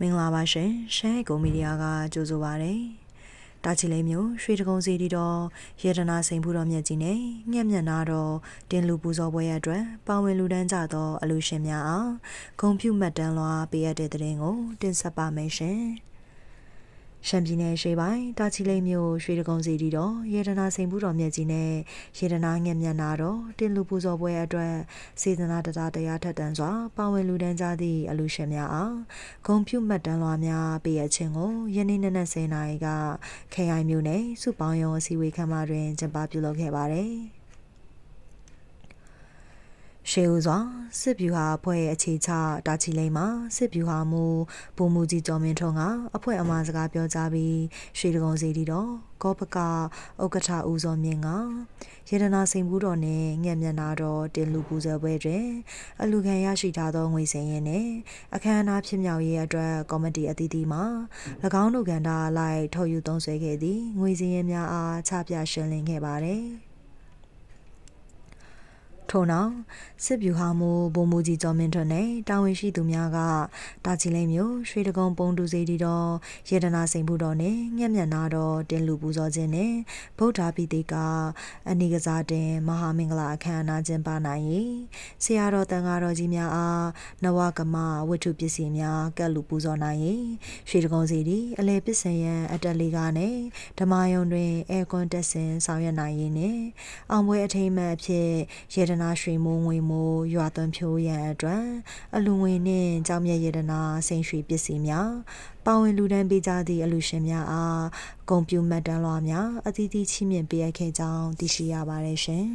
မင်္ဂလာပါရှင်ရှမ်းကုံမီဒီယာကကြိုဆိုပါရယ်တာချီလိန်မြို့ရွှေတကုံစီတီတော်ရေဒနာစိန်ဖူတော်မြတ်ကြီးနဲ့ငှက်မြတ်နာတော်တင်လူပူဇော်ပွဲရအတွက်ပါဝင်လူတန်းကြသောအလူရှင်များအားဂုံပြုမှတ်တမ်းလွှာပေးရတဲ့တဲ့ရင်ကိုတင်ဆက်ပါမယ်ရှင် ရှမ်းပြည်နယ်ရှေးပိုင်းတာချီလိန်မြို့ရွှေတကုံစီတီတော်ရေဒနာစိန်ဖူတော်မြတ်ကြီးနဲ့ရေဒနာငှက်မြတ်နာတော်တင်လူပူဇော်ပွဲအတွက်စေတနာတရားတရားထက်တန်စွာပါဝင်လူတန်းကြသည့်အလူရှင်များအားဂုံပြုမှတ်တမ်းလွှာများပေးရခြင်းကိုယနေ့နေ့နဲ့10နာရီကခရိုင်မြို့နယ်စုပေါင်းရုံအစည်းအဝေးခန်းမတွင်ကျင်းပပြုလုပ်ခဲ့ပါတယ်။ ရှေးဦးစွာစစ်ဗျူဟာအဖွဲ့ရဲ့အခြေချတာချီလိန်မှာစစ်ဗျူဟာမူပုံမူကြီးကျော်မင်းထွန်းကအဖွဲ့အမှားစကားပြောကြားပြီးရွှေတကုံစီတီတော်ကောပကဥက္ကဋ္ဌဦးစောမြင့်ကရေဒနာစိန်ဘူးတော်နှင့်ငှက်မျက်နာတော်တင်လူပူဇော်ပွဲတွင်အလူခံရရှိထားသောငွေစင်ရင်နှင့်အခမ်းအနားဖြစ်မြောက်ရေးအတွက်ကော်မတီအသီးသီးမှ၎င်းတို့ကဏ္ဍအလိုက်ထုတ်ယူသုံးစွဲခဲ့သည့်ငွေစင်ရင်များအားချပြရှင်းလင်းခဲ့ပါသည်။ ထို့နောက်စစ်ဗျူဟာမှုဗိုလ်မှူးကြီးကျော်မင်းထွန်းနဲ့တာဝန်ရှိသူများကတာချီလိန်မြို့ရွှေတကုံပုံတူစီတီတော်ရေဒနာစိန်ဘူးတော်နဲ့ငှက်မြတ်နာတော်တင်လူပူဇော်ခြင်းနဲ့ဗုဒ္ဓပိတိကအနိကစားတင်မဟာမင်္ဂလာအခမ်းအနားကျင်းပနိုင်၏ဆရာတော်တန်ဃာတော်ကြီးများအားနဝကမဝတ္ထုပစ္စည်းများကပ်လူပူဇော်နိုင်၏ရွှေတကုံစီတီအလဲပစ္စယံအတက်လေးကနဲ့ဓမ္မယုံတွင်အဲကွန်တက်ဆင်ဆောင်ရွက်နိုင်၏နဲ့အောင်ပွဲအထိမ်းအမှတ်အဖြစ်ရေဒနာရွှေမိုးငွေမိုးရွာသွန်းဖြိုးရန်အတွက်အလူငွေနှင့်ကြောင်မြတ်ရေဒနာစိန်ရွှေပစ္စည်းများပါဝင်လူဒန်းပေးကြသည့်အလူရှင်များအားဂုံပြူမှတ်တမ်းလွှာများအသီးသီးချီးမြှင့်ပေးအပ်ခဲ့ကြောင်းသိရှိရပါတယ်ရှင်